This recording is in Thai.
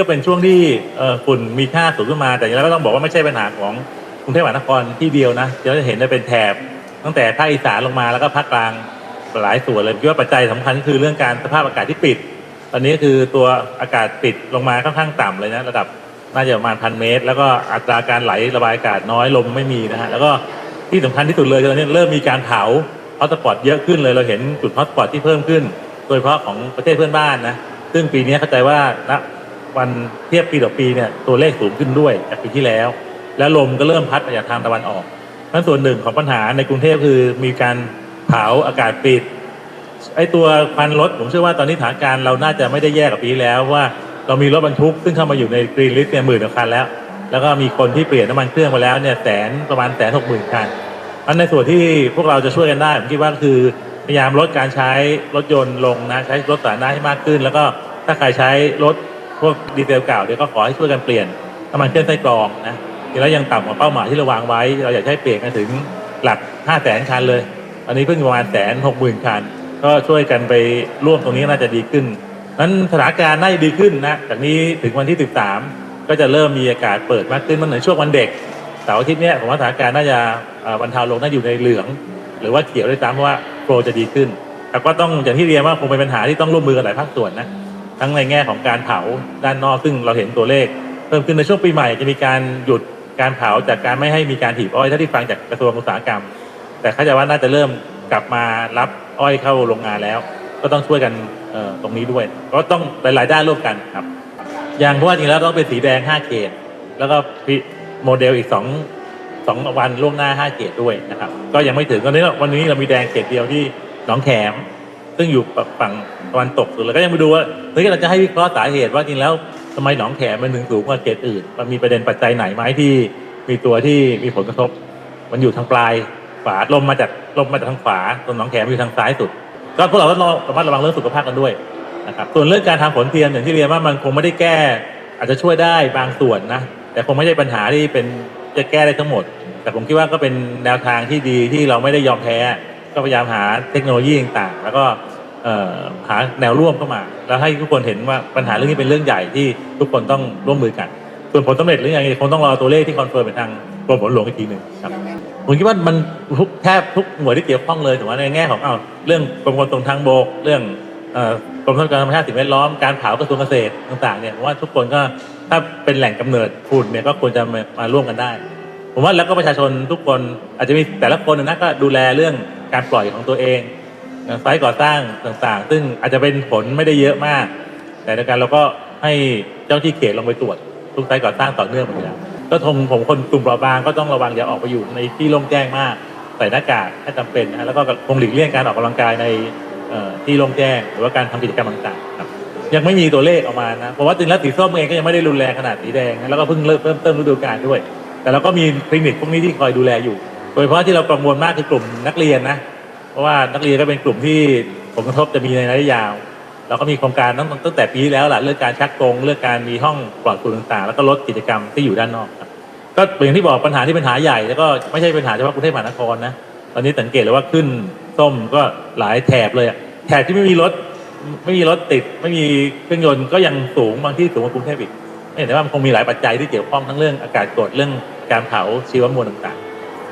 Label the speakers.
Speaker 1: ก็เป็นช่วงที่ฝุ่นมีค่าสูงขึ้นมา แต่ย่างไรก็ต้องบอกว่าไม่ใช่ปัญหาของกรุงเทพมหานครที่เดียวนะเราจะเห็นได้เป็นแถบตั้งแต่ภาคอีสานลงมาแล้วก็ภาคกลางหลายส่วนเลยคิดว่าปัจจัยสำคัญก็คือเรื่องการสภาพอากาศที่ปิด ตอนนี้คือตัวอากาศปิดลงมาค่อนข้างต่ำเลยนะระดับน่าจะประมาณพันเมตร แล้วก็อัตราการไหลระบายอากาศน้อยลมไม่มีนะฮะแล้วก็ที่สำคัญที่สุดเลยตอนนี้เริ่มมีการเผาฮอตสปอตเยอะขึ้นเลยเราเห็นจุดฮอตสปอตที่เพิ่มขึ้น โดยเฉพาะของประเทศเพื่อนบ้านนะซึ่งปีนี้เข้าใจว่าณ วันเทียบปีต่อปีเนี่ยตัวเลขสูงขึ้นด้วยจากปีที่แล้ว แล้วลมก็เริ่มพัดมาจากทางตะวันออกนั่นส่วนหนึ่งของปัญหาในกรุงเทพคือมีการเผาอากาศปิดไอ้ตัวควันรถผมเชื่อว่าตอนนี้สถานการณ์เราน่าจะไม่ได้แย่กับปีแล้วว่าเรามีรถบรรทุกซึ่งเข้ามาอยู่ในกรีนลิสต์เนี่ยหมื่นกว่าคันแล้ว แล้วก็มีคนที่เปลี่ยนน้ำมันเครื่องไปแล้วเนี่ยแสนประมาณแสนหกหมื่นคันอันในส่วนที่พวกเราจะช่วยกันได้ผมคิดว่าคือพยายามลดการใช้รถยนต์ลงนะใช้รถสาธารณะให้มากขึ้น แล้วก็ถ้าใครใช้รถ พวกดีเซลเก่าเดี๋ยก็ขอให้ช่วยกันเปลี่ยนน้ำมันเครื่องไส้กรองนะแล้วยังต่ำกว่าเป้าหมายที่เราวางไว้ เราอยากให้เปลี่ยนกันถึงหลักห้าแสนคันเลยตอนนี้เพิ่งประมาณแสนหกหมื่นคัน ก็ช่วยกันไปร่วมตรงนี้น่าจะดีขึ้นนั้นสถานการณ์น่าจะดีขึ้นนะ จากนี้ถึงวันที่ 13 ก็จะเริ่มมีอากาศเปิดมากขึ้นมันเหมือนช่วงวันเด็กเสาร์อาทิตย์เนี้ยผมว่าสถานการณ์น่าจะบรรเทาลงน่าอยู่ในเหลือง หรือว่าเขียวด้วยซ้ำเพราะว่าโปรจะดีขึ้นแต่ก็ต้องอย่างที่เรียนว่าคงเป็นปัญหาที่ต้องร่วมมือกันหลายภาคส่วนนะ ทั้งในแง่ของการเผาด้านนอกซึ่งเราเห็นตัวเลข เพิ่มขึ้นในช่วงปีใหม่จะมีการหยุดการเผาจากการไม่ให้มีการถีบอ้อยถ้าที่ฟังจากกระทรวงอุตสาหกรรม แต่เข้าใจว่าน่าจะเริ่มกลับมารับอ้อยเข้าโรงงานแล้ว ก็ต้องช่วยกันตรงนี้ด้วย ก็ต้องหลายๆด้านร่วมกันครับ อย่างเพราะว่าจริงแล้วต้องเป็นสีแดง 5 เขต แล้วก็พิโมเดลอีก 2 2 วันล่วงหน้า 5 เขตด้วยนะครับ ก็ยังไม่ถึงตอนนี้วันนี้เรามีแดงเขตเดียวที่หนองแขม ซึ่งอยู่ฝั่งตะวันตกสุดแล้วก็ยังไปดูว่าเฮ้ยเราจะให้วิเคราะห์สาเหตุว่าจริงแล้วทำไมหนองแขมมันถึงสูงกว่าเขตอื่น มันมีประเด็นปัจจัยไหนไหมที่มีตัวที่มีผลกระทบ มันอยู่ทางปลายฝาลมมาจากลมมาจากทางขวาส่วนหนองแขมอยู่ทางซ้ายสุด ก็พวกเราก็ระมัดระวังเรื่องสุขภาพกันด้วยนะครับส่วนเรื่องการทำฝนเทียมอย่างที่เรียนว่ามันคงไม่ได้แก้ อาจจะช่วยได้บางส่วนนะแต่คงไม่ใช่ปัญหาที่เป็นจะแก้ได้ทั้งหมด แต่ผมคิดว่าก็เป็นแนวทางที่ดีที่เราไม่ได้ยอมแพ้ ก็พยายามหาเทคโนโลยีต่างๆ แล้วก็เอ่อหาแนวร่วมเข้ามา แล้วให้ทุกคนเห็นว่าปัญหาเรื่องนี้เป็นเรื่องใหญ่ที่ทุกคนต้องร่วมมือกัน ส่วนผลสำเร็จหรือยังไงคงต้องรอตัวเลขที่คอนเฟิร์มไปทางกรมฝนหลวงอีกทีหนึ่งครับผมคิดว่ามันทุกแทบทุกหน่วยที่เกี่ยวข้องเลยถือว่าในแง่ของอ้าวเรื่องกรมขนส่งทางบก เรื่องเอ่อกรมทรัพยากรธรรมชาติสิ่งแวดล้อมการเผากระทรวงเกษตรต่างๆเนี่ยผมว่าทุกคนก็ถ้าเป็นแหล่งกำเนิดฝุ่นเนี่ยก็ควรจะมามาร่วมกันได้ ผมว่าแล้วก็ประชาชนทุกคนอาจจะมีแต่ละคนนะก็ดูแลเรื่อง การปล่อยของตัวเองไซต์ก่อสร้างต่างๆ ซึ่งอาจจะเป็นผลไม่ได้เยอะมาก แต่ในการเราก็ให้เจ้าที่เขตลงไปตรวจทุกไซต์ก่อสร้างต่อเนื่องเหมือนกันก็ทงผมคนกลุ่มเปราะบางก็ต้องระวังอย่าออกไปอยู่ในที่โล่งแจ้งมากใส่หน้ากากถ้าจำเป็นนะแล้วก็คงหลีกเลี่ยงการออกกำลังกายในที่โล่งแจ้ง หรือว่าการทำกิจกรรมต่างๆครับยังไม่มีตัวเลขออกมานะเพราะว่าจริงแล้วสีส้มเองก็ยังไม่ได้รุนแรงขนาดสีแดงนะแล้วก็เพิ่งเริ่มเริ่มต้นฤดูกาลด้วย แต่เราก็มีคลินิกพวกนี้ที่คอยดูแลอยู่ โดยเฉพาะที่เราประมวลมากคือกลุ่มนักเรียนนะ เพราะว่านักเรียนก็เป็นกลุ่มที่ผลกระทบจะมีในระยะยาว เราก็มีโครงการตั้งตั้งแต่ปีแล้วแหละเรื่องการชักกรงเรื่องการมีห้องปลอดฝุ่นต่างๆ แล้วก็ลดกิจกรรมที่อยู่ด้านนอกครับก็อย่างที่บอกปัญหาที่เป็นปัญหาใหญ่แล้วก็ไม่ใช่ปัญหาเฉพาะกรุงเทพมหานครนะตอนนี้สังเกตเลยว่าขึ้นส้มก็หลายแถบเลยแถบที่ไม่มีรถไม่มีรถติดไม่มีเครื่องยนต์ก็ยังสูงบางที่สูงกว่ากรุงเทพอีกเห็นได้ว่ามันคงมีหลายปัจจัยที่เกี่ยวข้องทั้งเรื่องอากาศกดเรื่องการเผาชีวมวลต่างๆ